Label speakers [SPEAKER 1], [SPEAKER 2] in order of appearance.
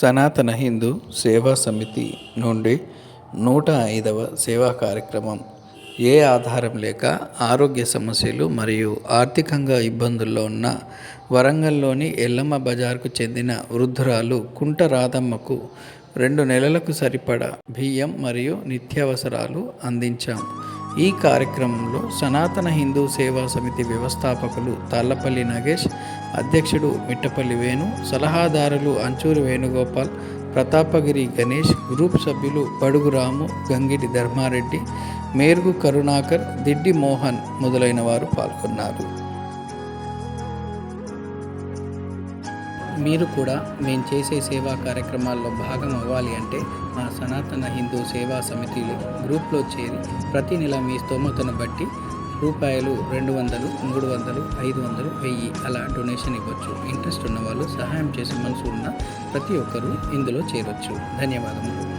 [SPEAKER 1] సనాతన హిందూ సేవా సమితి నుండి నూట ఐదవ సేవా కార్యక్రమం. ఏ ఆధారం లేక ఆరోగ్య సమస్యలు మరియు ఆర్థికంగా ఇబ్బందుల్లో ఉన్న వరంగల్లోని ఎల్లమ్మ బజార్కు చెందిన వృద్ధురాలు కుంట రాధమ్మకు రెండు నెలలకు సరిపడా బియ్యం మరియు నిత్యావసరాలు అందించాం. ఈ కార్యక్రమంలో సనాతన హిందూ సేవా సమితి వ్యవస్థాపకులు తాళ్ళపల్లి నాగేష్ అధ్యక్షుడు మిట్టపల్లి వేణు సలహాదారులు అంచూరి వేణుగోపాల్ ప్రతాపగిరి గణేష్ గ్రూప్ సభ్యులు బడుగు రాము గంగిడి ధర్మారెడ్డి మేరుగు కరుణాకర్ దిడ్డి మోహన్ మొదలైన వారు పాల్గొన్నారు. మీరు కూడా మేము చేసే సేవా కార్యక్రమాల్లో భాగం అవ్వాలి అంటే మా సనాతన హిందూ సేవా సమితిలో గ్రూప్లో చేరి ప్రతి నెల మీ స్తోమతను బట్టి రూపాయలు రెండు వందలు మూడు వందలు ఐదు వందలు వెయ్యి అలా డొనేషన్ ఇవ్వచ్చు. ఇంట్రెస్ట్ ఉన్న వాళ్ళు సహాయం చేసే మనసు ఉన్న ప్రతి ఒక్కరూ ఇందులో చేరొచ్చు. ధన్యవాదములు.